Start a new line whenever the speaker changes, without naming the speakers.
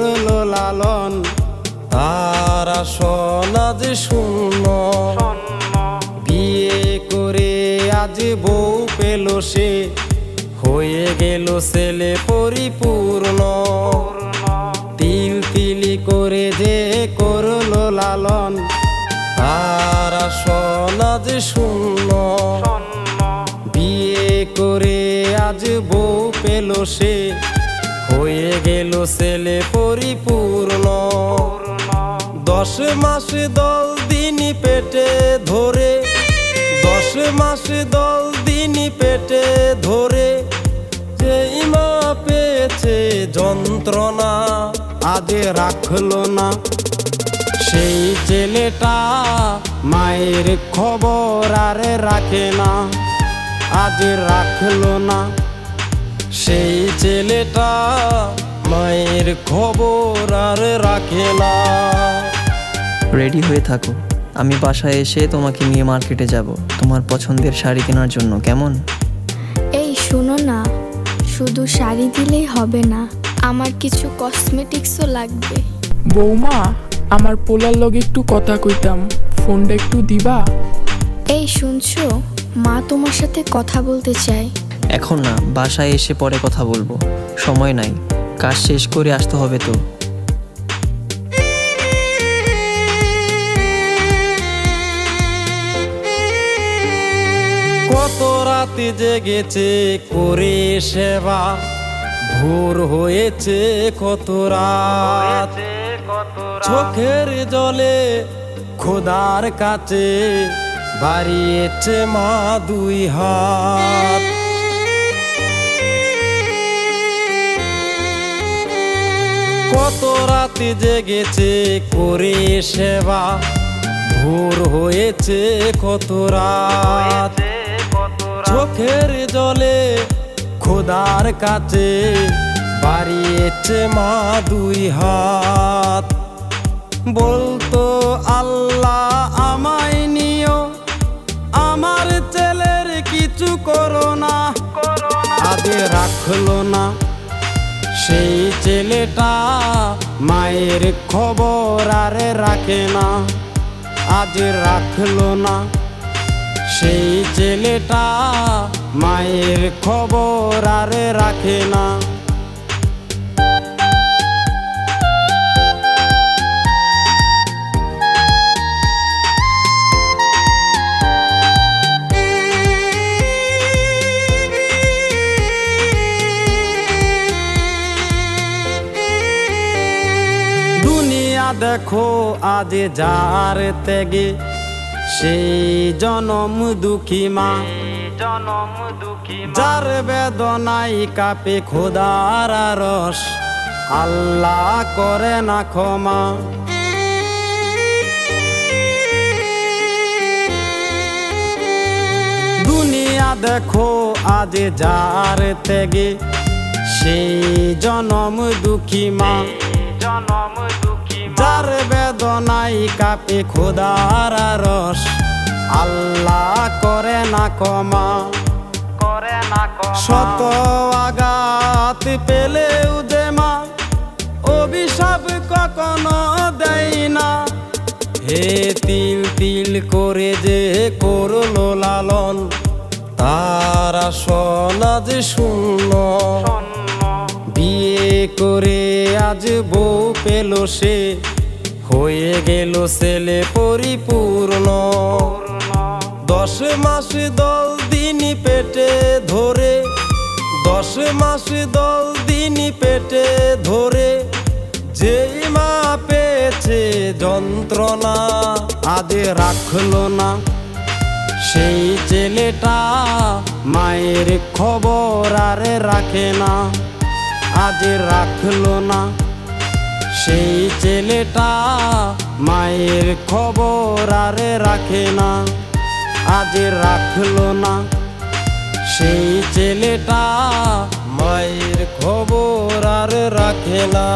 করল লালন। তারা সনাজ শূন্য। বিয়ে করে আজ বউ পেল সে। হয়ে গেল ছেলে পরিপূর্ণ। তিল তিলি করে যে করল লালন। তারা সনাজ শূন্য। বিয়ে করে আজ বউ পেল সে। হয়ে গেল ছেলে পরিপূর্ণ। দশ মাস দল দিন পেটে ধরে। দশ মাস দল দিন পেটে ধরে। যেই মা পেয়েছে যন্ত্রণা আজে রাখল না। সেই ছেলেটা মায়ের খবর আর রাখে না আজ রাখল না। সেই ছেলেটা খবর আর রাখে না।
রেডি হয়ে থাকো। আমি বাসায় এসে তোমাকে নিয়ে মার্কেটে যাব। তোমার পছন্দের শাড়ি কেনার জন্য কেমন?
এই শোনো না শুধু শাড়ি দিলেই হবে না আমার কিছু কসমেটিক্সও লাগবে।
বৌমা আমার পোলার লগে একটু কথা কইতাম ফোনটা একটু দিবা?
এই শুনছো মা তোমার সাথে কথা বলতে চায়।
এখন না বাসায় এসে পরে কথা বলব। সময় নাই। কাজ শেষ করে আসতে হবে তো।
কত রাতে জেগেছে করে সেবা, ভোর হয়েছে কত রাত। চোখের জলে খোদার কাছে বাড়িয়েছে মা দুই হাত। রাতে জেগেছে করে সেবা। ভোর হয়েছে কত রাত। চোখের জলে খোদার কাছে বাড়িয়েছে মা দুই হাত। বলতো আল্লাহ আমায় নিও। আমার ছেলের কিছু করো না। আগে রাখল না। সেই ছেলেটা মায়ের খবর আর রাখে না, আজ রাখল না। সেই ছেলেটা মায়ের খবর আর রাখে না। দেখো আজ যার তেগে সেই জনম দুঃখী মা। জনম দুঃখী যার বেদনাই কাপে খোদার রস আল্লাহ করে না ক্ষমা। দুনিয়া দেখো আজ যার তেগে সেই জনম দুঃখী মা। জনম যার বেদনাই কাপে খোদার রস আল্লাহ করে না কমা করে না শত আঘাত পেলেও যে মা অভিশাপ কখনো দেয় না। হে তিল তিল করে যে করল লালন তারা সনাজ শূন্য। বিয়ে করে আজ বউ পেল সে। হয়ে গেল ছেলে পরিপূর্ণ। দশ মাস দল দিন পেটে ধরে। দশ মাস দল দিন পেটে ধরে। যেই মা পেয়েছে যন্ত্রণা আদে রাখল না। সেই ছেলেটা মায়ের খবর আর রাখে না। আজ রাখল না। সেই ছেলেটা মায়ের খবর আর রাখে না। আজ রাখল না। সেই ছেলেটা মায়ের খবর আর রাখে না।